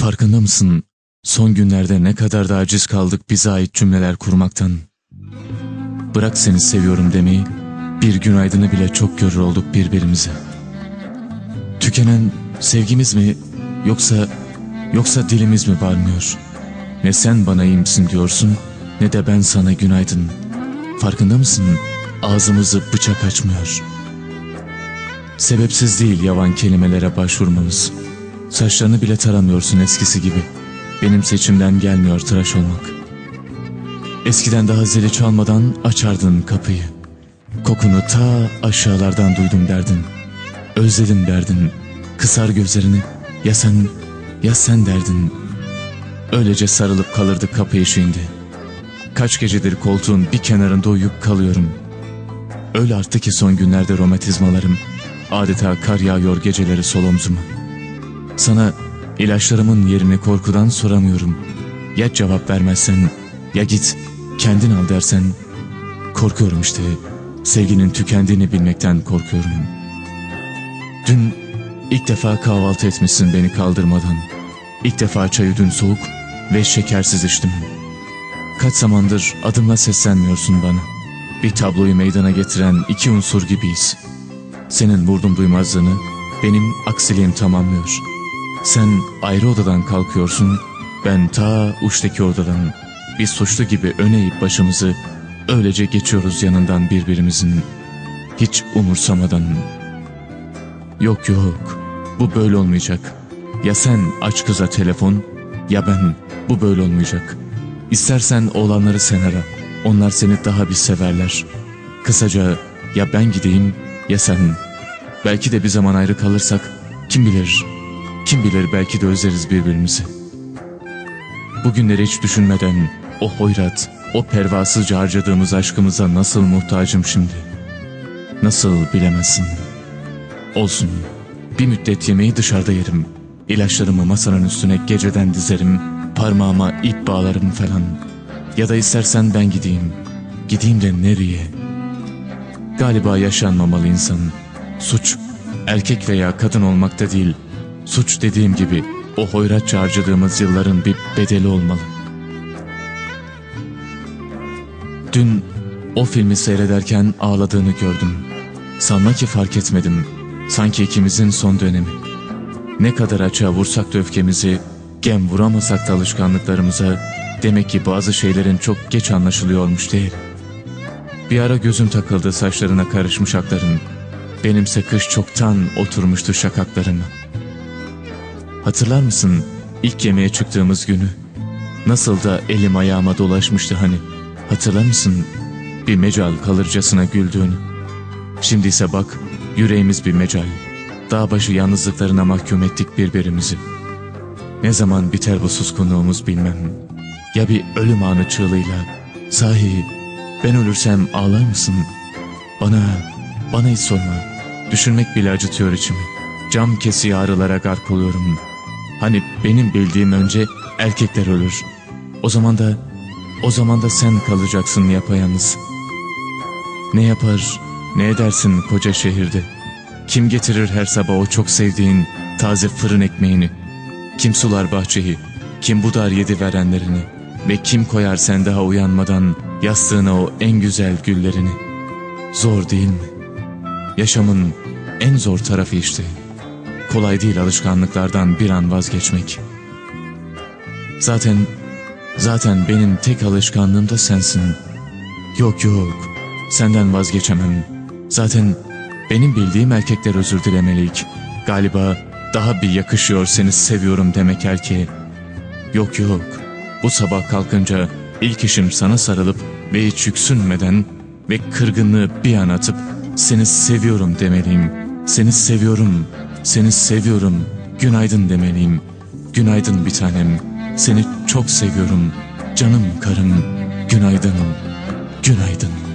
Farkında mısın? Son günlerde ne kadar da aciz kaldık bize ait cümleler kurmaktan. Bırak seni seviyorum demeyi, bir günaydını bile çok görür olduk birbirimize. Tükenen sevgimiz mi yoksa yoksa dilimiz mi varmıyor? Ne sen bana iyi misin diyorsun ne de ben sana günaydın. Farkında mısın? Ağzımızı bıçak açmıyor. Sebepsiz değil yavan kelimelere başvurmamız. Saçlarını bile taramıyorsun eskisi gibi. Benim seçimden gelmiyor tıraş olmak. Eskiden daha zili çalmadan açardın kapıyı. Kokunu ta aşağılardan duydum derdin. Özledim derdin. Kısar gözlerini. Ya sen, ya sen derdin. Öylece sarılıp kalırdı kapıyı şimdi. Kaç gecedir koltuğun bir kenarında uyuyup kalıyorum. Öyle arttı ki son günlerde romatizmalarım. Adeta kar yağıyor geceleri sol omzuma. Sana ilaçlarımın yerini korkudan soramıyorum. Ya cevap vermezsen ya git kendin al dersen korkuyorum işte. Sevginin tükendiğini bilmekten korkuyorum. Dün ilk defa kahvaltı etmişsin beni kaldırmadan. İlk defa çayı dün soğuk ve şekersiz içtim. Kaç zamandır adımla seslenmiyorsun bana. Bir tabloyu meydana getiren iki unsur gibiyiz. Senin vurdum duymazlığını benim aksiliğim tamamlıyor. Sen ayrı odadan kalkıyorsun, ben ta uçtaki odadan bir suçlu gibi öne başımızı öylece geçiyoruz yanından birbirimizin. Hiç umursamadan. Yok yok, bu böyle olmayacak. Ya sen aç kıza telefon, ya ben, bu böyle olmayacak. İstersen oğlanları sen ara, onlar seni daha bir severler. Kısaca ya ben gideyim ya sen. Belki de bir zaman ayrı kalırsak kim bilir, kim bilir belki de özleriz birbirimizi. Bugünleri hiç düşünmeden o hoyrat, o pervasızca harcadığımız aşkımıza nasıl muhtacım şimdi? Nasıl bilemezsin. Olsun, bir müddet yemeği dışarıda yerim. İlaçlarımı masanın üstüne geceden dizerim, parmağıma ip bağlarım falan. Ya da istersen ben gideyim. Gideyim de nereye? Galiba yaşanmamalı insan. Suç, erkek veya kadın olmakta değil. Suç dediğim gibi o hoyratça harcadığımız yılların bir bedeli olmalı. Dün o filmi seyrederken ağladığını gördüm. Sanma ki fark etmedim. Sanki ikimizin son dönemi. Ne kadar açığa vursak da öfkemizi, gem vuramasak da alışkanlıklarımıza, demek ki bazı şeylerin çok geç anlaşılıyormuş değil. Bir ara gözüm takıldı saçlarına karışmış akların. Benimse kış çoktan oturmuştu şakaklarına. Hatırlar mısın ilk yemeğe çıktığımız günü? Nasıl da elim ayağıma dolaşmıştı hani. Hatırlar mısın bir mecal kalırcasına güldüğünü? Şimdi ise bak yüreğimiz bir mecal. Dağ başı yalnızlıklarına mahkum ettik birbirimizi. Ne zaman biter bu suskunluğumuz bilmem. Ya bir ölüm anı çığlığıyla. Sahi ben ölürsem ağlar mısın? Bana, bana hiç sorma. Düşünmek bile acıtıyor içimi. Cam kesiği ağrılara gark oluyorum. Hani benim bildiğim önce erkekler ölür. O zaman da, o zaman da sen kalacaksın yapayalnız. Ne yapar, ne edersin koca şehirde? Kim getirir her sabah o çok sevdiğin taze fırın ekmeğini? Kim sular bahçeyi? Kim budar yedi verenlerini? Ve kim koyar sen daha uyanmadan yastığına o en güzel güllerini? Zor değil mi? Yaşamın en zor tarafı işte. Kolay değil alışkanlıklardan bir an vazgeçmek. Zaten, zaten benim tek alışkanlığım da sensin. Yok yok, senden vazgeçemem. Zaten benim bildiğim erkekler özür dilemelik. Galiba daha bir yakışıyor seni seviyorum demek erkeğe. Yok yok, bu sabah kalkınca ilk işim sana sarılıp ve hiç yüksünmeden ve kırgınlığı bir an atıp seni seviyorum demeliyim. Seni seviyorum, seni seviyorum, günaydın demeliyim. Günaydın bir tanem, seni çok seviyorum, canım karım, günaydın, günaydın.